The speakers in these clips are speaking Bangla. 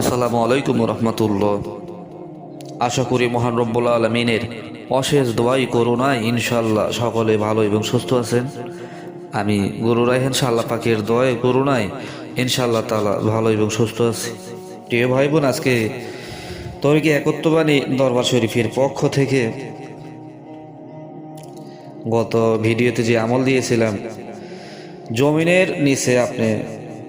আসসালামু আলাইকুম রহমতুল্লাহ। আশা করি মহান রব্বুল আলমিনের অশেষ দোয়াই করুণায় ইনশাল্লাহ সকলে ভালো এবং সুস্থ আছেন। আমি গুরু রাহেন সাল্লাহ পাখির দোয়ায় করুণায় ইনশাল্লাহ তালা ভালো এবং সুস্থ আছি। প্রিয় ভাই বোন আজকে তরিকে একত্রবাণী দরবার শরীফের পক্ষ থেকে গত ভিডিওতে যে আমল দিয়েছিলাম, জমিনের নিচে আপনি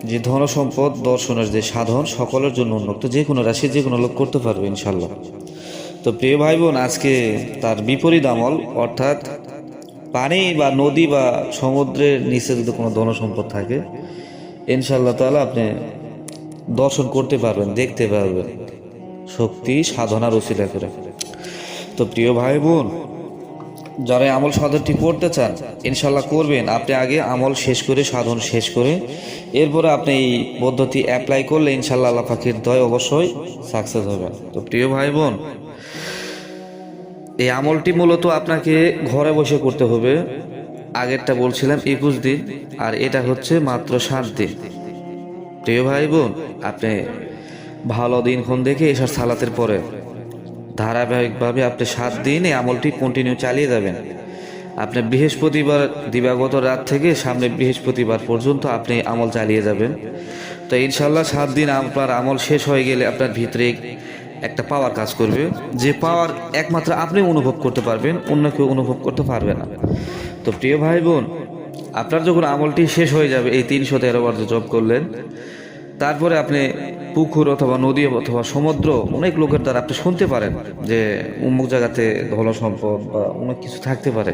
যে ধন সম্পদ দর্শনের যে সাধন সকলের জন্য উন্মুক্ত, যে কোনো রাশি, যে কোনো লোক করতে পারবে ইনশাল্লাহ তো প্রিয় ভাই বোন আজকে তার বিপরীত আমল, অর্থাৎ পানি বা নদী বা সমুদ্রের নিচে যদি কোনো ধন সম্পদ থাকে ইনশাল্লাহ তাহলে আপনি দর্শন করতে পারবেন, দেখতে পারবেন। শক্তি সাধনার উচিলা করে। তো প্রিয় ভাই বোন যারা আমল সাধনটি করতে চান, ইনশাল্লাহ করবেন। আপনি আগে আমল শেষ করে, সাধন শেষ করে। এরপরে আপনি এই পদ্ধতি অ্যাপ্লাই করলে ইনশাল্লাহ আল্লাহ পাখির দয় অবশ্যই সাকসেস হবে। তো প্রিয় ভাই বোন এই আমলটি মূলত আপনাকে ঘরে বসে করতে হবে। আগেরটা বলছিলাম একুশ দিন, আর এটা হচ্ছে মাত্র সাত দিন। প্রিয় ভাই বোন আপনি ভালো দিনক্ষণ দেখে এসার সালাতের পরে ধারাবাহিকভাবে আপনি সাত দিন এই আমলটি কন্টিনিউ চালিয়ে যাবেন। আপনি বৃহস্পতিবার দিবাগত রাত থেকে সামনে বৃহস্পতিবার পর্যন্ত আপনি আমল চালিয়ে যাবেন। তো ইনশাল্লাহ সাত দিন আপনার আমল শেষ হয়ে গেলে আপনার ভিতরে একটা পাওয়ার কাজ করবে। যে পাওয়ার একমাত্র আপনি অনুভব করতে পারবেন, অন্য কেউ অনুভব করতে পারবে না। তো প্রিয় ভাই বোন, আপনার যখন আমলটি শেষ হয়ে যাবে, এই তিনশো তেরো বার জব করলেন তারপরে আপনি পুকুর অথবা নদী অথবা সমুদ্র অনেক লোকের দ্বারা আপনি শুনতে পারেন যে অমুক জায়গাতে ধন সম্পদ বা অনেক কিছু থাকতে পারে।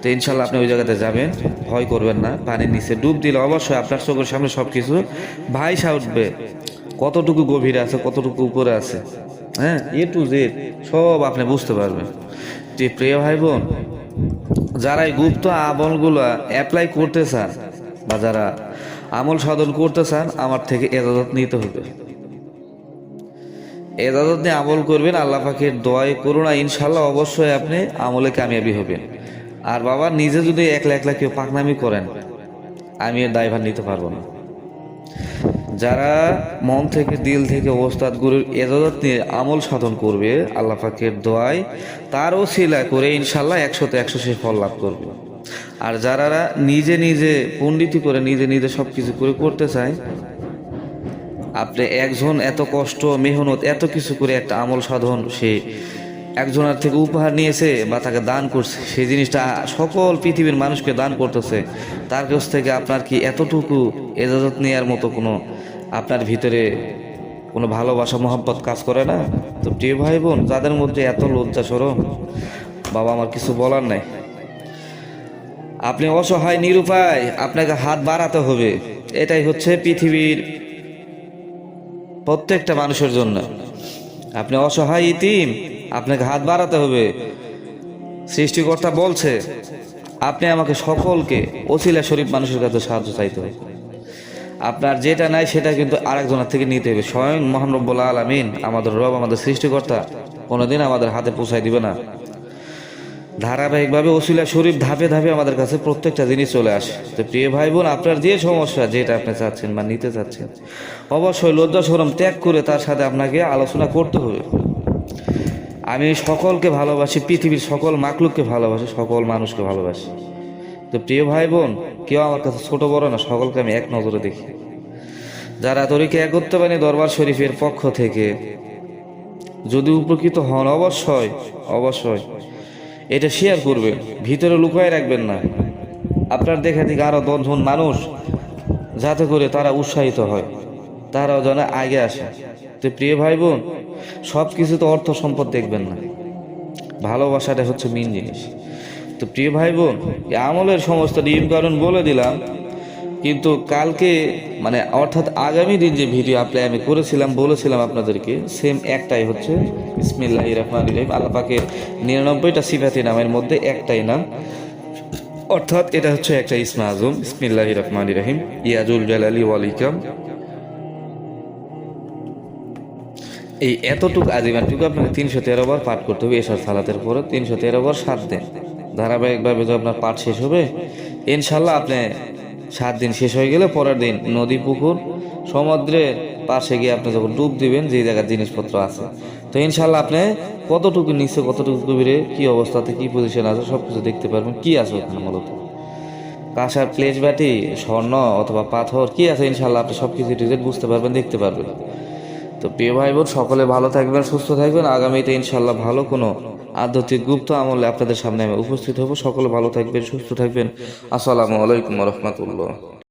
তো ইনশাল্লাহ আপনি ওই জায়গাতে যাবেন, ভয় করবেন না, পানির নিচে ডুব দিলে অবশ্যই আপনার চোখের সামনে সব কিছু ভাইসা উঠবে। কতটুকু গভীরে আছে, কতটুকু উপরে আছে হ্যাঁ? এ টু জেড সব আপনি বুঝতে পারবেন। যে প্রিয় ভাই বোন যারা এই গুপ্ত আমলগুলো অ্যাপ্লাই করতে চান বা যারা আমল সাধন করতে চান, আমার থেকে এজাজত নিতে হবে। এজাজত নিয়ে আমল করবেন, আল্লাহ পাখির দোয়াই করুন আর ইনশাল্লাহ অবশ্যই আপনি আমলে কামিয়াবি হবেন। আর বাবা, নিজে যদি একলা একলা কেউ পাকনামি করেন, আমি এর দায়ভার নিতে পারব না। যারা মন থেকে, দিল থেকে ওস্তাদ গুরুর এজাজত নিয়ে আমল সাধন করবে, আল্লাহ পাকের দোয়ায় তারও শিলা করে ইনশাল্লাহ একশোতে একশো সে ফল লাভ করবে। আর যারা নিজে নিজে পণ্ডিতি করে, নিজে নিজে সব কিছু করে করতে চায়, আপনি একজন এত কষ্ট, মেহনত, এত কিছু করে একটা আমল সাধন, সে একজনের থেকে উপহার নিয়েছে বা তাকে দান করছে সেই জিনিসটা সকল পৃথিবীর মানুষকে দান করতেছে, তার কাছ থেকে আপনার কি এতটুকু এজাজত নেওয়ার মতো কোনো আপনার ভিতরে কোনো ভালোবাসা মোহাম্মত কাজ করে না? তো প্রিয় ভাই বোন, যাদের মধ্যে এত লজ্জা সরম বাবা আমার কিছু বলার নাই। আপনি অসহায় নিরুপায়, আপনাকে হাত বাড়াতে হবে। এটাই হচ্ছে পৃথিবীর প্রত্যেকটা মানুষের জন্য। আপনি অসহায় ইতিম, আপনাকে হাত বাড়াতে হবে। সৃষ্টিকর্তা বলছে, আপনি আমাকে সকলকে ওসিলা শরীফ মানুষের কাছে সাহায্য চাইতে হবে। আপনার যেটা নাই সেটা কিন্তু আরেকজনের থেকে নিতে হবে। স্বয়ং মহান রব্বুল আলমিন আমাদের রব, আমাদের সৃষ্টিকর্তা কোনোদিন আমাদের হাতে পৌঁছায় দিবে না। ধারাবাহিকভাবে ওসিলা শরীফ ধাপে ধাপে আমাদের কাছে প্রত্যেকটা জিনিস চলে আসে। তো প্রিয় ভাই বোন আপনার যে সমস্যা, যেটা আপনি চাচ্ছেন বা নিতে চাচ্ছেন, অবশ্যই লজ্জা সরম ত্যাগ করে তার সাথে আপনাকে আলোচনা করতে হবে। আমি সকলকে ভালোবাসি, পৃথিবীর সকল মাকলুককে ভালোবাসি, সকল মানুষকে ভালোবাসি। তো প্রিয় ভাই বোন কেউ আমার কাছে ছোটো বড় না, সকলকে আমি এক নজরে দেখি। যারা তরিকে একত্রবাণী দরবার শরীফের পক্ষ থেকে যদি উপকৃত হন, অবশ্যই অবশ্যই এটা শেয়ার করবে, ভিতরে লুকায় রাখবেন না। আপনার দেখা থেকে আরও দশজন মানুষ যাতে করে তারা উৎসাহিত হয়, তারাও যেন আগে আসে। তো প্রিয় ভাই বোন সব কিছু তো অর্থ সম্পদ দেখবেন না। ভালোবাসাটা হচ্ছে মেন জিনিস। তো প্রিয় ভাই বোন আমলের সমস্ত নিয়ম কারণ বলে দিলাম। কিন্তু কালকে মানে অর্থাৎ আগামী দিন যে ভিডিও আপনি আমি করেছিলাম, বলেছিলাম আপনাদেরকে সেম একটাই হচ্ছে ইসমিল্লাহ রহমান রহিম, আল্লাপাকের নিরানব্বইটা সিফাতি নামের মধ্যে একটাই নাম। অর্থাৎ এটা হচ্ছে একটা ইসমা আজম ইসমিল্লাহ রহমান রহিম, ইয়াজুল জালালি ওয়ালিকাম এই এতটুকু আজিমানটুকু আপনাকে তিনশো তেরো বার পাঠ করতে হবে এসব সালাতের পরে তিনশো তেরো বার সাত দিন। ধারাবাহিকভাবে যখন আপনার পাঠ শেষ হবে। ইনশাল্লাহ আপনি সাত দিন শেষ হয়ে গেলে পরের দিন নদী, পুকুর, সমুদ্রে পাশে গিয়ে আপনি যখন ডুব দিবেন যে জায়গার জিনিসপত্র আছে। তো ইনশাল্লাহ আপনি কতটুকু নিচে, কতটুকু গভীরে, কি অবস্থাতে, কি পজিশন আছে সব কিছু দেখতে পারবেন। কি আছে ওখানে মূলত? কাঁসার প্লেট বাটি, স্বর্ণ অথবা পাথর, কি আছে ইনশাল্লাহ আপনি সব কিছু ডিটেল বুঝতে পারবেন, দেখতে পারবেন। তো প্রিয় ভাই বোন সকলে ভালো থাকবেন, সুস্থ থাকবেন। আগামীতে ইনশাল্লাহ ভালো কোনো আধ্যাত্মিক গুপ্ত আমলে আপনাদের সামনে আমি উপস্থিত হব। সকলে ভালো থাকবেন, সুস্থ থাকবেন। আসসালামু আলাইকুম রহমতুল্লাহ।